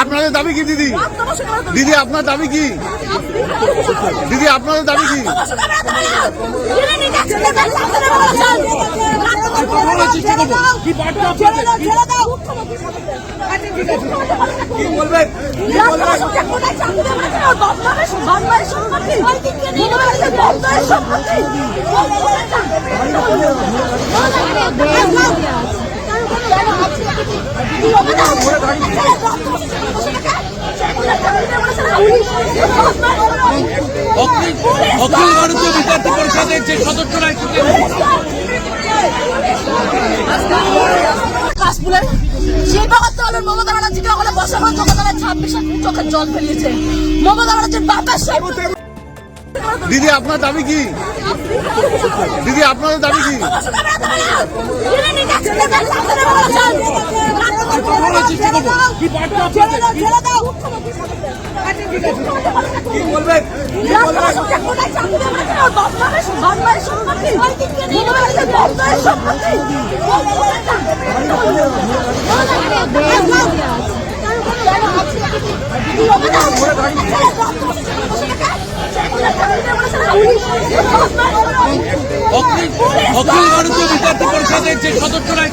আপনাদের দাবি কি দিদি? দিদি আপনার দাবি কি? দিদি আপনাদের দাবি কি? কি বলবেন অখিল ভারতীয় বিদ্যার্থী পরিষদের যে সদস্যরা কাশফুলের মমতা ব্যানার্জিকে ওখানে বসে ছাব্বিশে চোখের জল ফেলিয়েছে। মমতা ব্যানার্জির বাপের দিদি আপনার দাবি কি? দিদি আপনাদের দাবি কি? কি বলবেন অখিল অখিল ভারতীয় বিদ্যার্থী পরিষদের যে সদস্যরা